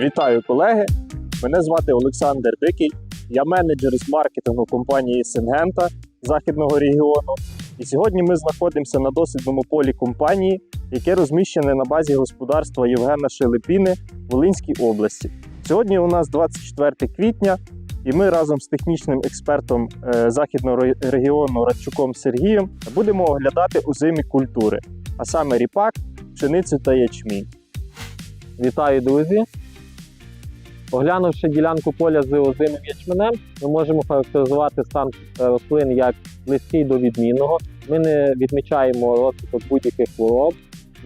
Вітаю, колеги! Мене звати Олександр Дикий. Я менеджер з маркетингу компанії Сингента Західного регіону. І сьогодні ми знаходимося на дослідному полі компанії, яке розміщене на базі господарства Євгена Шелепіни в Волинській області. Сьогодні у нас 24 квітня, і ми разом з технічним експертом е, західного регіону Радчуком Сергієм будемо оглядати озимі культури, а саме ріпак, пшеницю та ячмінь. Вітаю, друзі! Оглянувши ділянку поля з озимим ячменем, ми можемо характеризувати стан е, рослин як близький до відмінного. Ми не відмічаємо розвиток будь-яких хвороб,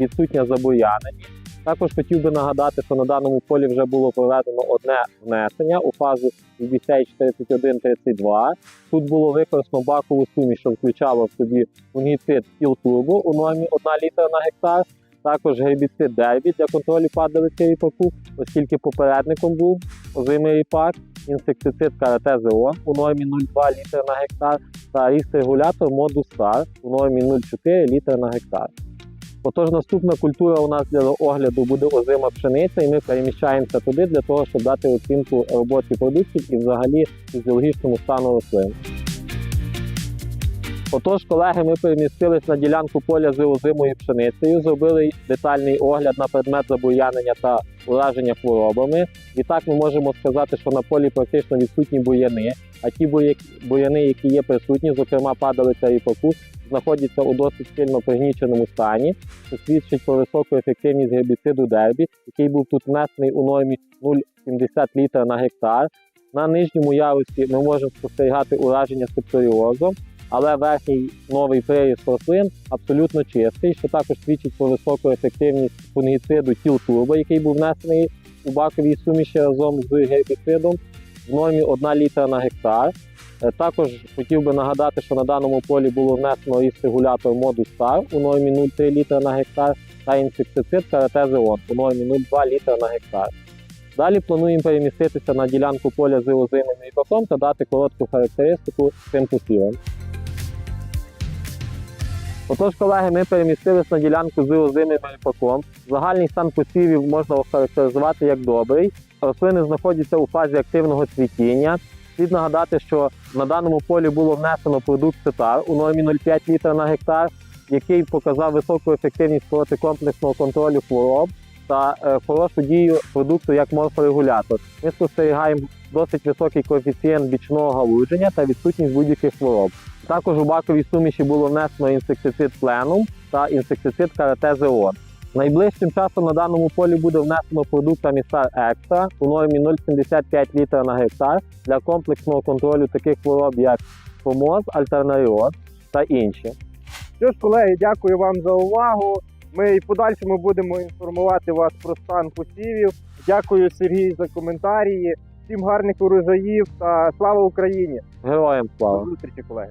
відсутнє забоянення. Також хотів би нагадати, що на даному полі вже було проведено одне внесення у фазу UBSH 3132. Тут було використано бакову суміш, що включало в собі фунгіцид Турбо у нормі 1 літра на гектар, також гербіцид Дербі для контролю падалиці ріпаку, оскільки попередником був озимий ріпак, інсектицид каратезеон у нормі 0,2 літра на гектар та ріст-регулятор моду Star у нормі 0,4 літра на гектар. Отож, наступна культура у нас для огляду буде озима пшениця, і ми переміщаємося туди для того, щоб дати оцінку роботі продуктів і взагалі фізіологічному стану рослин. Отож, колеги, ми перемістились на ділянку поля з озимою пшеницею, зробили детальний огляд на предмет забуянення та ураження хворобами. І так ми можемо сказати, що на полі практично відсутні буяни, а ті буя- буяни, які є присутні, зокрема падалиця ріпаку, знаходяться у досить сильно пригніченому стані, що свідчить про високу ефективність гербіциду дербі, який був тут внесений у нормі 0,70 літра на гектар. На нижньому ярусі ми можемо спостерігати ураження септоріозом, але верхній новий приріст рослин абсолютно чистий, що також свідчить про високу ефективність фунгіциду тіл турбо, який був внесений у баковій суміші разом з гербіцидом в нормі 1 літра на гектар. Е, Також хотів би нагадати, що на даному полі було внесено регулятор моду Star у нормі 0,3 літра на гектар та інсектицид каратезеон у нормі 0,2 літра на гектар. Далі плануємо переміститися на ділянку поля з озимим ріпаком та дати коротку характеристику цим посівам. Отож, колеги, ми перемістились на ділянку з озимим альпаком. Загальний стан посівів можна охарактеризувати як добрий. Рослини знаходяться у фазі активного цвітіння. Слід нагадати, що на даному полі було внесено продукт Цитар у нормі 0,5 літра на гектар, який показав високу ефективність проти комплексного контролю хвороб та е, хорошу дію продукту як морфорегулятор. Ми спостерігаємо досить високий коефіцієнт бічного галудження та відсутність будь-яких хвороб. Також у баковій суміші було внесено інсектицид пленум та інсектицид каратезеон. Найближчим часом на даному полі буде внесено продукт Амістар Екстра у нормі 0,75 літра на гектар для комплексного контролю таких хвороб, як помоз, альтернаріоз та інші. Що ж, колеги, дякую вам за увагу. Ми і подальшому будемо інформувати вас про стан посівів. Дякую Сергій за коментарі. Всім гарних урожаїв та слава Україні! Героям слава! До зустрічі, колеги!